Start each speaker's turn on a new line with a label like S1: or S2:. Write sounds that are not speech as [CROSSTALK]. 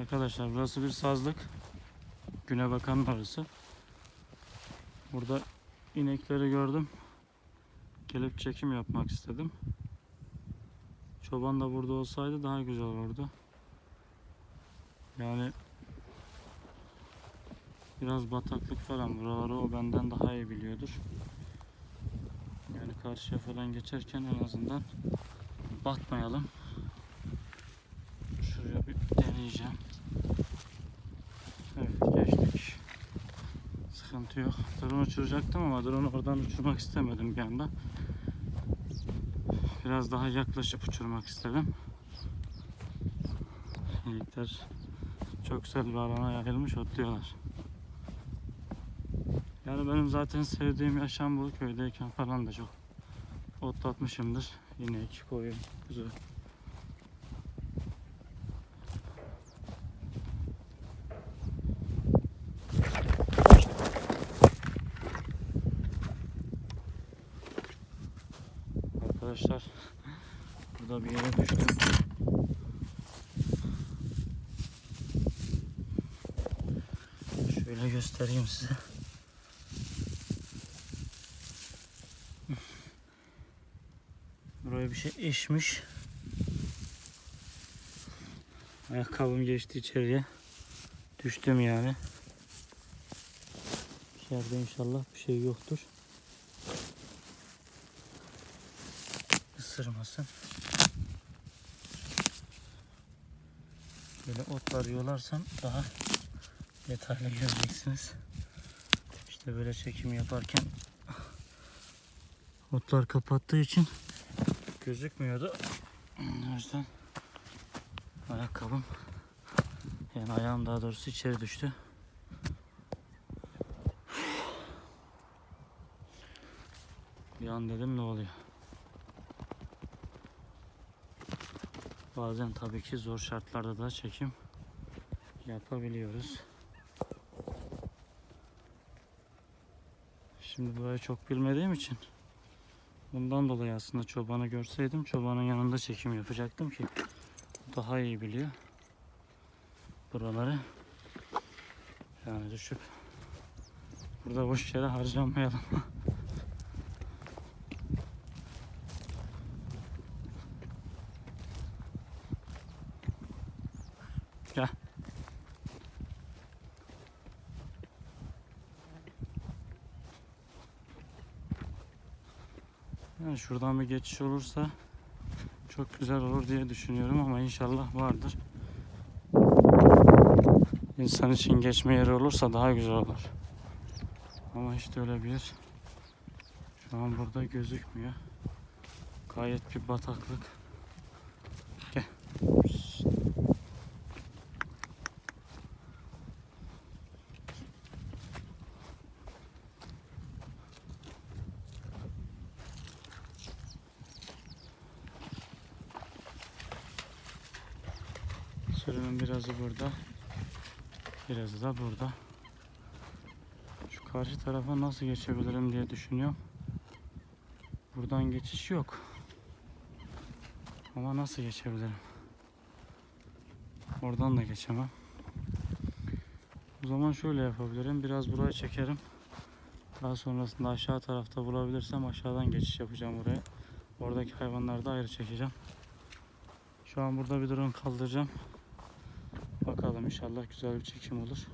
S1: Arkadaşlar burası bir sazlık. Güne bakan orası. Burada inekleri gördüm. Gelip çekim yapmak istedim. Çoban da burada olsaydı daha güzel olurdu. Yani biraz bataklık falan buraları o benden daha iyi biliyordur. Yani karşıya falan geçerken en azından batmayalım. Şuraya bir deneyeceğim. Evet geçtik. Sıkıntı yok. Drone uçuracaktım ama drone oradan uçurmak istemedim bir anda. Biraz daha yaklaşıp uçurmak istedim. İnekler çok güzel bir alana yayılmış otluyorlar. Yani benim zaten sevdiğim yaşam bu. Köydeyken falan da çok otlatmışımdır. İnek, koyun, kuzu. Arkadaşlar burada bir yere düştüm. Şöyle göstereyim size. Buraya bir şey eşmiş. Ayakkabım geçti içeriye. Düştüm yani. İçeride inşallah bir şey yoktur. Isırmasın. Böyle otlar yolarsam daha detaylı göreceksiniz. İşte böyle çekim yaparken otlar kapattığı için gözükmüyordu. O yüzden ayakkabım yani ayağım daha doğrusu içeri düştü. Bir an dedim ne oluyor? Bazen tabii ki zor şartlarda da çekim yapabiliyoruz. Şimdi burayı çok bilmediğim için bundan dolayı aslında çobanı görseydim çobanın yanında çekim yapacaktım ki daha iyi biliyor buraları. Yani düşüp burada boş yere harcamayalım. [LAUGHS] Gel. Yani şuradan bir geçiş olursa çok güzel olur diye düşünüyorum ama inşallah vardır. İnsan için geçme yeri olursa daha güzel olur. Ama işte öyle bir şu an burada gözükmüyor. Gayet bir bataklık. Sürümün birazı burada. Birazı da burada. Şu karşı tarafa nasıl geçebilirim diye düşünüyorum. Buradan geçiş yok. Ama nasıl geçebilirim? Oradan da geçemem. O zaman şöyle yapabilirim. Biraz buraya çekerim. Daha sonrasında aşağı tarafta bulabilirsem aşağıdan geçiş yapacağım oraya. Oradaki hayvanları da ayrı çekeceğim. Şu an burada bir drone kaldıracağım. Bakalım inşallah güzel bir çekim olur.